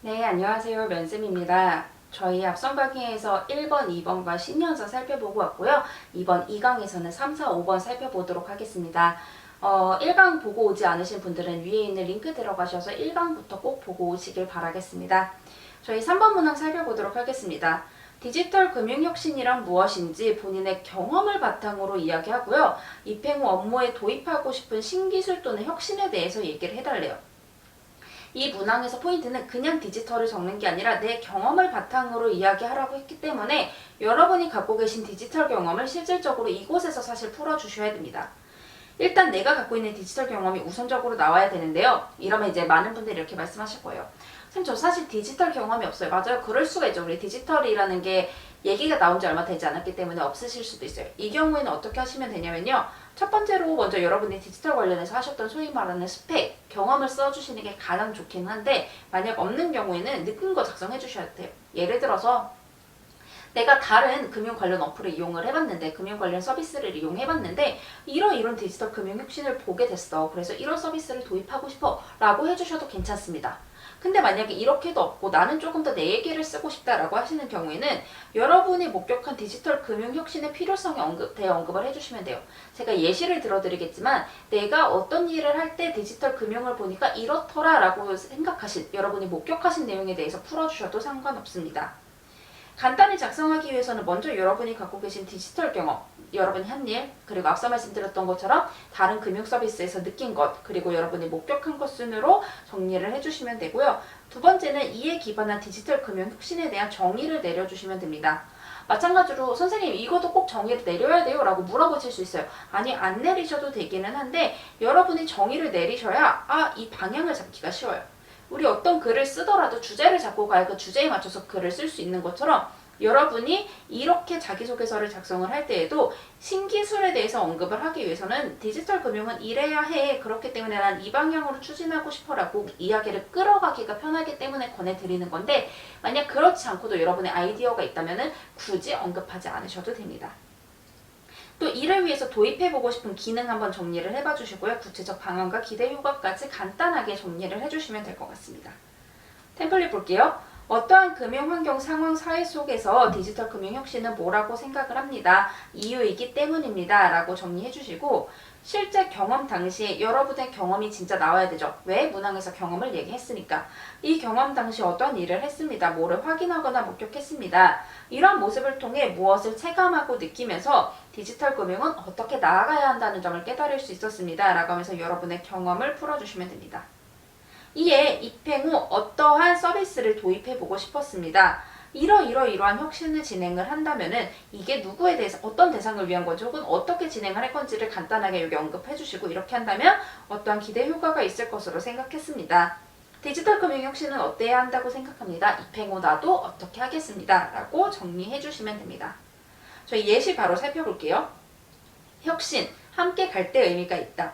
네, 안녕하세요. 면쌤입니다. 저희 앞선 강의에서 1번, 2번과 신년서 살펴보고 왔고요. 이번 2강에서는 3, 4, 5번 살펴보도록 하겠습니다. 어, 1강 보고 오지 않으신 분들은 위에 있는 링크 들어가셔서 1강부터 꼭 보고 오시길 바라겠습니다. 저희 3번 문항 살펴보도록 하겠습니다. 디지털 금융혁신이란 무엇인지 본인의 경험을 바탕으로 이야기하고요. 입행 후 업무에 도입하고 싶은 신기술 또는 혁신에 대해서 얘기를 해달래요. 이 문항에서 포인트는 그냥 디지털을 적는 게 아니라 내 경험을 바탕으로 이야기하라고 했기 때문에 여러분이 갖고 계신 디지털 경험을 실질적으로 이곳에서 사실 풀어주셔야 됩니다. 일단 내가 갖고 있는 디지털 경험이 우선적으로 나와야 되는데요. 이러면 이제 많은 분들이 이렇게 말씀하실 거예요. 선생님 저 사실 디지털 경험이 없어요. 맞아요. 그럴 수가 있죠. 우리 디지털이라는 게 얘기가 나온 지 얼마 되지 않았기 때문에 없으실 수도 있어요. 이 경우에는 어떻게 하시면 되냐면요. 첫 번째로 먼저 여러분이 디지털 관련해서 하셨던 소위 말하는 스펙, 경험을 써주시는 게 가장 좋긴 한데 만약 없는 경우에는 느낀 거 작성해 주셔야 돼요. 예를 들어서 내가 다른 금융 관련 어플을 이용을 해봤는데 금융 관련 서비스를 이용해봤는데 이런 이런 디지털 금융 혁신을 보게 됐어. 그래서 이런 서비스를 도입하고 싶어 라고 해주셔도 괜찮습니다. 근데 만약에 이렇게도 없고 나는 조금 더 내 얘기를 쓰고 싶다라고 하시는 경우에는 여러분이 목격한 디지털 금융 혁신의 필요성에 언급, 대해 언급을 해주시면 돼요. 제가 예시를 들어드리겠지만 내가 어떤 일을 할 때 디지털 금융을 보니까 이렇더라라고 생각하신 여러분이 목격하신 내용에 대해서 풀어주셔도 상관없습니다. 간단히 작성하기 위해서는 먼저 여러분이 갖고 계신 디지털 경험, 여러분이 한 일, 그리고 앞서 말씀드렸던 것처럼 다른 금융 서비스에서 느낀 것, 그리고 여러분이 목격한 것 순으로 정리를 해주시면 되고요. 두 번째는 이에 기반한 디지털 금융 혁신에 대한 정의를 내려주시면 됩니다. 마찬가지로 선생님 이것도 꼭 정의를 내려야 돼요 라고 물어보실 수 있어요. 아니 안 내리셔도 되기는 한데 여러분이 정의를 내리셔야 아 이 방향을 잡기가 쉬워요. 우리 어떤 글을 쓰더라도 주제를 잡고 가야 그 주제에 맞춰서 글을 쓸 수 있는 것처럼 여러분이 이렇게 자기소개서를 작성을 할 때에도 신기술에 대해서 언급을 하기 위해서는 디지털 금융은 이래야 해. 그렇기 때문에 난 이 방향으로 추진하고 싶어라고 이야기를 끌어가기가 편하기 때문에 권해드리는 건데 만약 그렇지 않고도 여러분의 아이디어가 있다면 굳이 언급하지 않으셔도 됩니다. 또 이를 위해서 도입해보고 싶은 기능 한번 정리를 해봐 주시고요. 구체적 방안과 기대 효과까지 간단하게 정리를 해주시면 될 것 같습니다. 템플릿 볼게요. 어떠한 금융 환경 상황 사회 속에서 디지털 금융 혁신은 뭐라고 생각을 합니다. 이유이기 때문입니다. 라고 정리해 주시고 실제 경험 당시에 여러분의 경험이 진짜 나와야 되죠. 왜? 문항에서 경험을 얘기했으니까. 이 경험 당시 어떤 일을 했습니다. 뭐를 확인하거나 목격했습니다. 이런 모습을 통해 무엇을 체감하고 느끼면서 디지털 금융은 어떻게 나아가야 한다는 점을 깨달을 수 있었습니다. 라고 하면서 여러분의 경험을 풀어주시면 됩니다. 이에 입행 후 어떠한 서비스를 도입해보고 싶었습니다. 이러이러이러한 혁신을 진행을 한다면은 이게 누구에 대해서 어떤 대상을 위한 건지 혹은 어떻게 진행을 할 건지를 간단하게 여기 언급해 주시고 이렇게 한다면 어떠한 기대 효과가 있을 것으로 생각했습니다. 디지털 금융 혁신은 어때야 한다고 생각합니다. 입행 후 나도 어떻게 하겠습니다. 라고 정리해 주시면 됩니다. 저희 예시 바로 살펴볼게요. 혁신, 함께 갈 때 의미가 있다.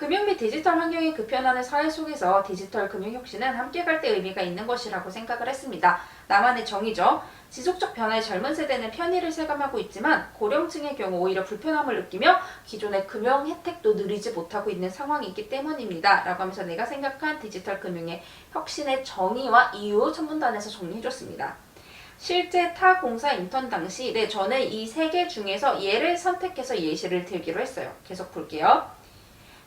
금융 및 디지털 환경이 급변하는 사회 속에서 디지털 금융 혁신은 함께 갈 때 의미가 있는 것이라고 생각을 했습니다. 나만의 정의죠. 지속적 변화에 젊은 세대는 편의를 체감하고 있지만 고령층의 경우 오히려 불편함을 느끼며 기존의 금융 혜택도 누리지 못하고 있는 상황이기 때문입니다. 라고 하면서 내가 생각한 디지털 금융의 혁신의 정의와 이유 천문단에서 정리해줬습니다. 실제 타 공사 인턴 당시 네 저는 이 세 개 중에서 예를 선택해서 예시를 들기로 했어요. 계속 볼게요.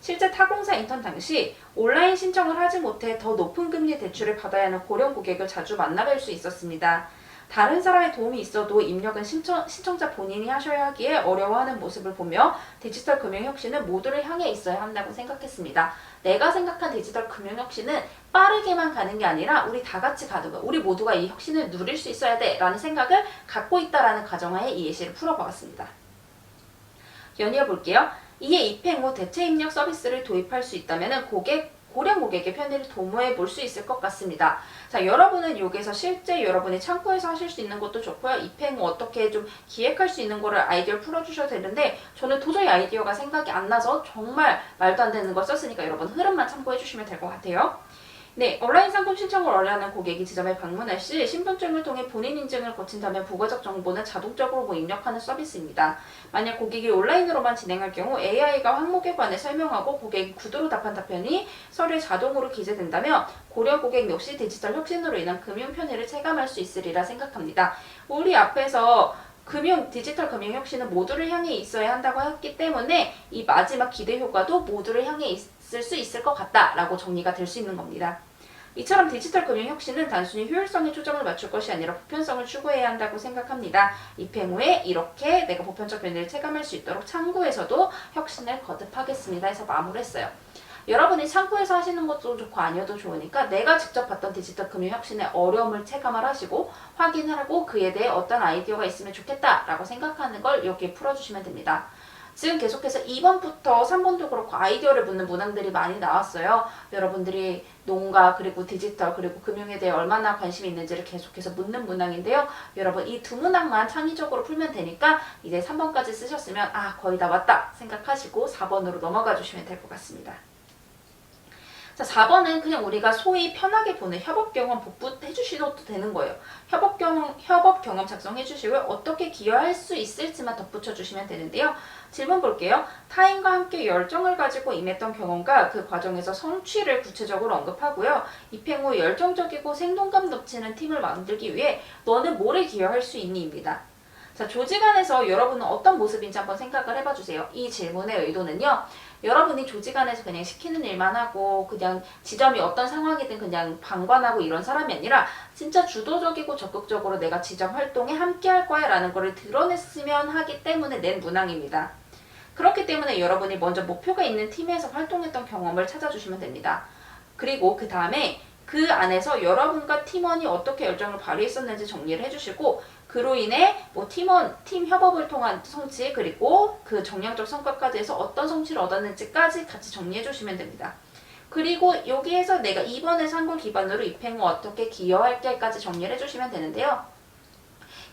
실제 타공사 인턴 당시 온라인 신청을 하지 못해 더 높은 금리 대출을 받아야 하는 고령 고객을 자주 만나뵐 수 있었습니다. 다른 사람의 도움이 있어도 입력은 신청, 신청자 본인이 하셔야 하기에 어려워하는 모습을 보며 디지털 금융 혁신은 모두를 향해 있어야 한다고 생각했습니다. 내가 생각한 디지털 금융 혁신은 빠르게만 가는 게 아니라 우리 다 같이 가는 거. 우리 모두가 이 혁신을 누릴 수 있어야 돼 라는 생각을 갖고 있다라는 가정하에 이 예시를 풀어보았습니다. 연이어 볼게요. 이에 입행 후 대체 입력 서비스를 도입할 수 있다면 고객 고령 고객의 편의를 도모해 볼 수 있을 것 같습니다. 자, 여러분은 여기서 실제 여러분이 창구에서 하실 수 있는 것도 좋고요. 입행 후 어떻게 좀 기획할 수 있는 거를 아이디어를 풀어주셔도 되는데 저는 도저히 아이디어가 생각이 안 나서 정말 말도 안 되는 걸 썼으니까 여러분 흐름만 참고해 주시면 될 것 같아요. 네, 온라인 상품 신청을 원하는 고객이 지점에 방문할 시 신분증을 통해 본인 인증을 거친다면 부가적 정보는 자동적으로 뭐 입력하는 서비스입니다. 만약 고객이 온라인으로만 진행할 경우 AI가 항목에 관해 설명하고 고객이 구두로 답한 답변이 서류에 자동으로 기재된다면 고려 고객 역시 디지털 혁신으로 인한 금융 편의를 체감할 수 있으리라 생각합니다. 우리 앞에서 금융 디지털 금융 혁신은 모두를 향해 있어야 한다고 했기 때문에 이 마지막 기대 효과도 모두를 향해 있을 수 있을 것 같다라고 정리가 될 수 있는 겁니다. 이처럼 디지털 금융 혁신은 단순히 효율성에 초점을 맞출 것이 아니라 보편성을 추구해야 한다고 생각합니다. 입행 후에 이렇게 내가 보편적 변화를 체감할 수 있도록 창구에서도 혁신을 거듭하겠습니다. 해서 마무리했어요. 여러분이 창구에서 하시는 것도 좋고 아니어도 좋으니까 내가 직접 봤던 디지털 금융 혁신의 어려움을 체감을 하시고 확인을 하고 그에 대해 어떤 아이디어가 있으면 좋겠다라고 생각하는 걸 여기에 풀어주시면 됩니다. 지금 계속해서 2번부터 3번도 그렇고 아이디어를 묻는 문항들이 많이 나왔어요. 여러분들이 농가 그리고 디지털 그리고 금융에 대해 얼마나 관심이 있는지를 계속해서 묻는 문항인데요. 여러분 이 두 문항만 창의적으로 풀면 되니까 이제 3번까지 쓰셨으면 아 거의 다 왔다 생각하시고 4번으로 넘어가 주시면 될 것 같습니다. 자, 4번은 그냥 우리가 소위 편하게 보는 협업 경험 복붙해 주셔도 되는 거예요. 협업 경험, 협업 경험 작성해 주시고요. 어떻게 기여할 수 있을지만 덧붙여 주시면 되는데요. 질문 볼게요. 타인과 함께 열정을 가지고 임했던 경험과 그 과정에서 성취를 구체적으로 언급하고요. 입행 후 열정적이고 생동감 넘치는 팀을 만들기 위해 너는 뭐를 기여할 수 있니?입니다. 자, 조직 안에서 여러분은 어떤 모습인지 한번 생각을 해봐 주세요. 이 질문의 의도는요. 여러분이 조직 안에서 그냥 시키는 일만 하고 그냥 지점이 어떤 상황이든 그냥 방관하고 이런 사람이 아니라 진짜 주도적이고 적극적으로 내가 지점 활동에 함께 할 거야 라는 거를 드러냈으면 하기 때문에 낸 문항입니다. 그렇기 때문에 여러분이 먼저 목표가 있는 팀에서 활동했던 경험을 찾아주시면 됩니다. 그리고 그 다음에 그 안에서 여러분과 팀원이 어떻게 열정을 발휘했었는지 정리를 해주시고 그로 인해 뭐 팀원 팀 협업을 통한 성취 그리고 그 정량적 성과까지 해서 어떤 성취를 얻었는지까지 같이 정리해 주시면 됩니다. 그리고 여기에서 내가 이번에 한걸 기반으로 입행 후 어떻게 기여할게까지 정리를 해주시면 되는데요.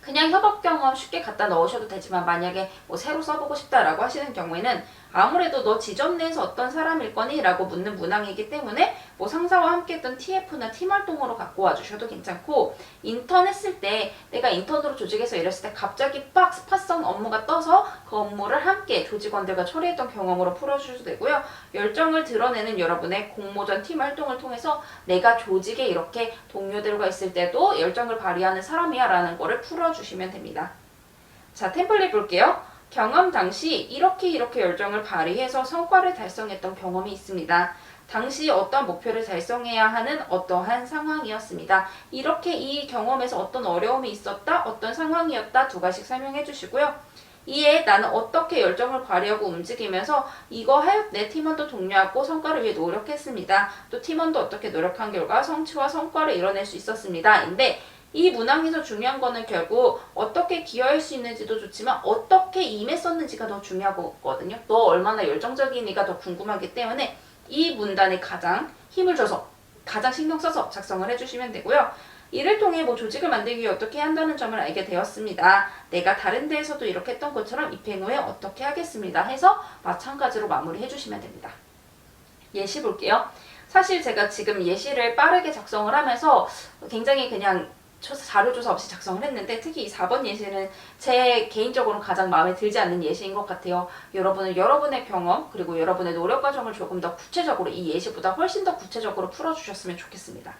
그냥 협업 경험 쉽게 갖다 넣으셔도 되지만 만약에 뭐 새로 써보고 싶다라고 하시는 경우에는 아무래도 너 지점 내에서 어떤 사람일 거니? 라고 묻는 문항이기 때문에 뭐 상사와 함께 했던 TF나 팀 활동으로 갖고 와주셔도 괜찮고 인턴 했을 때 내가 인턴으로 조직에서 일했을 때 갑자기 빡 스파성 업무가 떠서 그 업무를 함께 조직원들과 처리했던 경험으로 풀어주셔도 되고요. 열정을 드러내는 여러분의 공모전 팀 활동을 통해서 내가 조직에 이렇게 동료들과 있을 때도 열정을 발휘하는 사람이야 라는 거를 풀어주시면 됩니다. 자, 템플릿 볼게요. 경험 당시 이렇게 이렇게 열정을 발휘해서 성과를 달성했던 경험이 있습니다. 당시 어떤 목표를 달성해야 하는 어떠한 상황이었습니다. 이렇게 이 경험에서 어떤 어려움이 있었다, 어떤 상황이었다 두 가지씩 설명해 주시고요. 이에 나는 어떻게 열정을 발휘하고 움직이면서 이거 하여 내 팀원도 독려하고 성과를 위해 노력했습니다. 또 팀원도 어떻게 노력한 결과 성취와 성과를 이뤄낼 수 있었습니다. 인데 이 문항에서 중요한 거는 결국 어떻게 기여할 수 있는지도 좋지만 어떻게 임했었는지가 더 중요하거든요. 너 얼마나 열정적이니가 더 궁금하기 때문에 이 문단에 가장 힘을 줘서 가장 신경 써서 작성을 해주시면 되고요. 이를 통해 뭐 조직을 만들기 어떻게 한다는 점을 알게 되었습니다. 내가 다른 데에서도 이렇게 했던 것처럼 입행 후에 어떻게 하겠습니다. 해서 마찬가지로 마무리해 주시면 됩니다. 예시 볼게요. 사실 제가 지금 예시를 빠르게 작성을 하면서 굉장히 그냥 자료 조사 없이 작성을 했는데 특히 이 4번 예시는 제 개인적으로 가장 마음에 들지 않는 예시인 것 같아요. 여러분은 여러분의 경험 그리고 여러분의 노력 과정을 조금 더 구체적으로 이 예시보다 훨씬 더 구체적으로 풀어주셨으면 좋겠습니다.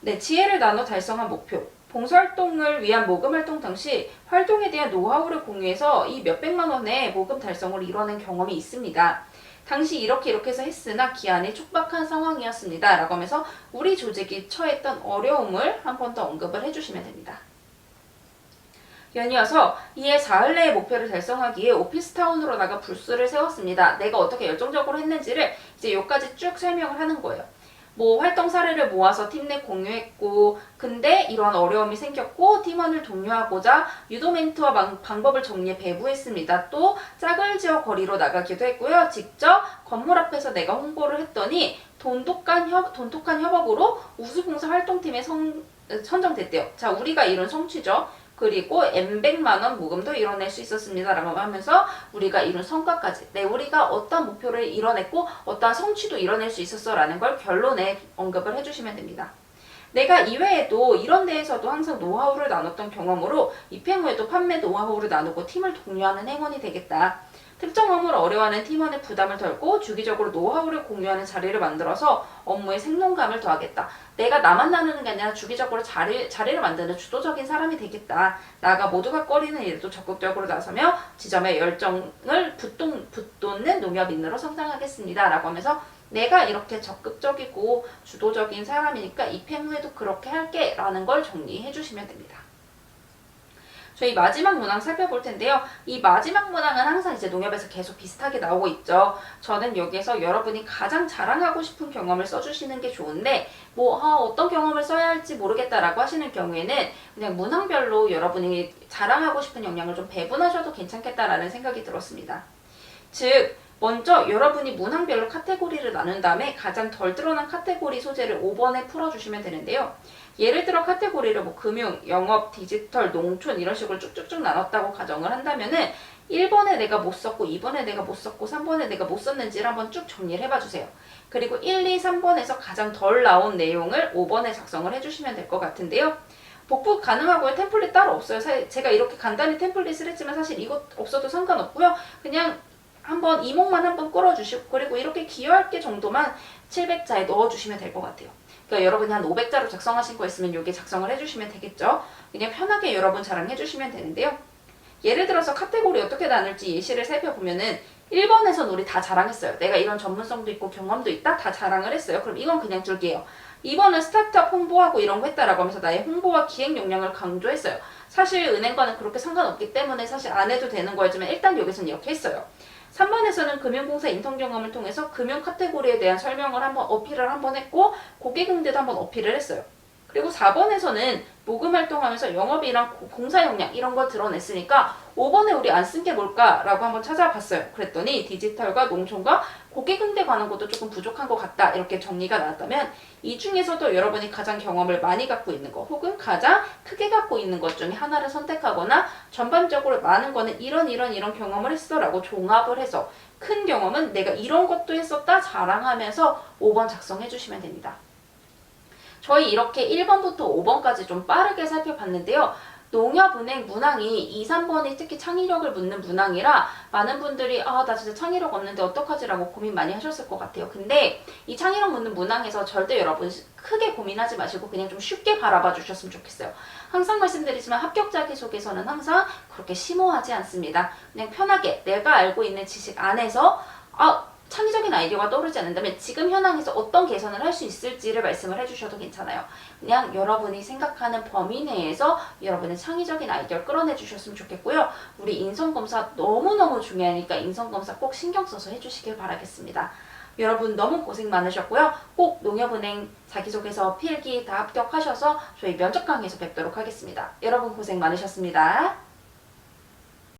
네, 지혜를 나눠 달성한 목표. 봉사활동을 위한 모금 활동 당시 활동에 대한 노하우를 공유해서 이 몇백만 원의 모금 달성을 이뤄낸 경험이 있습니다. 당시 이렇게 이렇게 해서 했으나 기한이 촉박한 상황이었습니다. 라고 하면서 우리 조직이 처했던 어려움을 한 번 더 언급을 해주시면 됩니다. 연이어서 이에 사흘 내의 목표를 달성하기 위해 오피스타운으로 나가 부스를 세웠습니다. 내가 어떻게 열정적으로 했는지를 이제 여기까지 쭉 설명을 하는 거예요. 뭐 활동 사례를 모아서 팀 내 공유했고 근데 이러한 어려움이 생겼고 팀원을 독려하고자 유도 멘트와 방법을 정리해 배부했습니다. 또 짝을 지어 거리로 나가기도 했고요. 직접 건물 앞에서 내가 홍보를 했더니 돈독한 협 돈독한 협업으로 우수봉사 활동팀에 선, 선정됐대요. 자 우리가 이룬 성취죠. 그리고 N백만 원 모금도 이뤄낼 수 있었습니다라고 하면서 우리가 이룬 성과까지 네 우리가 어떤 목표를 이뤄냈고 어떠한 성취도 이뤄낼 수 있었어라는 걸 결론에 언급을 해주시면 됩니다. 내가 이외에도 이런 데에서도 항상 노하우를 나눴던 경험으로 입행 후에도 판매 노하우를 나누고 팀을 독려하는 행원이 되겠다. 특정 업무를 어려워하는 팀원의 부담을 덜고 주기적으로 노하우를 공유하는 자리를 만들어서 업무의 생동감을 더하겠다. 내가 나만 나누는 게 아니라 주기적으로 자리, 자리를 만드는 주도적인 사람이 되겠다. 나가 모두가 꺼리는 일에도 적극적으로 나서며 지점의 열정을 붙동, 붙돋는 농협인으로 성장하겠습니다. 라고 하면서 내가 이렇게 적극적이고 주도적인 사람이니까 입행 후에도 그렇게 할게 라는 걸 정리해 주시면 됩니다. 저희 마지막 문항 살펴볼 텐데요. 이 마지막 문항은 항상 이제 농협에서 계속 비슷하게 나오고 있죠. 저는 여기에서 여러분이 가장 자랑하고 싶은 경험을 써주시는 게 좋은데 뭐 아, 어떤 경험을 써야 할지 모르겠다라고 하시는 경우에는 그냥 문항별로 여러분이 자랑하고 싶은 역량을 좀 배분하셔도 괜찮겠다라는 생각이 들었습니다. 즉 먼저 여러분이 문항별로 카테고리를 나눈 다음에 가장 덜 드러난 카테고리 소재를 5번에 풀어주시면 되는데요. 예를 들어 카테고리를 뭐 금융, 영업, 디지털, 농촌 이런 식으로 쭉쭉쭉 나눴다고 가정을 한다면은 1번에 내가 못 썼고 2번에 내가 못 썼고 3번에 내가 못 썼는지를 한번 쭉 정리를 해봐 주세요. 그리고 1, 2, 3번에서 가장 덜 나온 내용을 5번에 작성을 해주시면 될 것 같은데요. 복붙 가능하고요. 템플릿 따로 없어요. 사- 제가 이렇게 간단히 템플릿을 했지만 사실 이것 없어도 상관없고요. 그냥 한번 이목만 한번 끌어주시고 그리고 이렇게 기여할 게 정도만 700자에 넣어주시면 될 것 같아요. 그러니까 여러분이 한 500자로 작성하신 거 있으면 여기 작성을 해주시면 되겠죠. 그냥 편하게 여러분 자랑해주시면 되는데요. 예를 들어서 카테고리 어떻게 나눌지 예시를 살펴보면은 1번에선 우리 다 자랑했어요. 내가 이런 전문성도 있고 경험도 있다? 다 자랑을 했어요. 그럼 이건 그냥 줄게요. 2번은 스타트업 홍보하고 이런 거 했다라고 하면서 나의 홍보와 기획 역량을 강조했어요. 사실 은행과는 그렇게 상관없기 때문에 사실 안 해도 되는 거였지만 일단 여기서는 이렇게 했어요. 3번에서는 금융공사 인턴 경험을 통해서 금융 카테고리에 대한 설명을 한번 어필을 한번 했고 고객 응대도 한번 어필을 했어요. 그리고 4번에서는 모금 활동하면서 영업이랑 고- 공사 역량 이런 걸 드러냈으니까 5번에 우리 안 쓴 게 뭘까라고 한번 찾아봤어요. 그랬더니 디지털과 농촌과 고객 응대 관한 것도 조금 부족한 것 같다 이렇게 정리가 나왔다면 이 중에서도 여러분이 가장 경험을 많이 갖고 있는 것 혹은 가장 크게 갖고 있는 것 중에 하나를 선택하거나 전반적으로 많은 거는 이런 이런 이런 경험을 했어 라고 종합을 해서 큰 경험은 내가 이런 것도 했었다 자랑하면서 5번 작성해 주시면 됩니다. 저희 이렇게 1번부터 5번까지 좀 빠르게 살펴봤는데요. 농협은행 문항이 2, 3번이 특히 창의력을 묻는 문항이라 많은 분들이 아 나 진짜 창의력 없는데 어떡하지라고 고민 많이 하셨을 것 같아요. 근데 이 창의력 묻는 문항에서 절대 여러분 크게 고민하지 마시고 그냥 좀 쉽게 바라봐 주셨으면 좋겠어요. 항상 말씀드리지만 합격 자 기소개서는 항상 그렇게 심오하지 않습니다. 그냥 편하게 내가 알고 있는 지식 안에서 아 창의적인 아이디어가 떠오르지 않는다면 지금 현황에서 어떤 개선을 할 수 있을지를 말씀을 해주셔도 괜찮아요. 그냥 여러분이 생각하는 범위 내에서 여러분의 창의적인 아이디어를 끌어내 주셨으면 좋겠고요. 우리 인성검사 너무너무 중요하니까 인성검사 꼭 신경 써서 해주시길 바라겠습니다. 여러분 너무 고생 많으셨고요. 꼭 농협은행 자기소개서 필기 다 합격하셔서 저희 면접 강의에서 뵙도록 하겠습니다. 여러분 고생 많으셨습니다.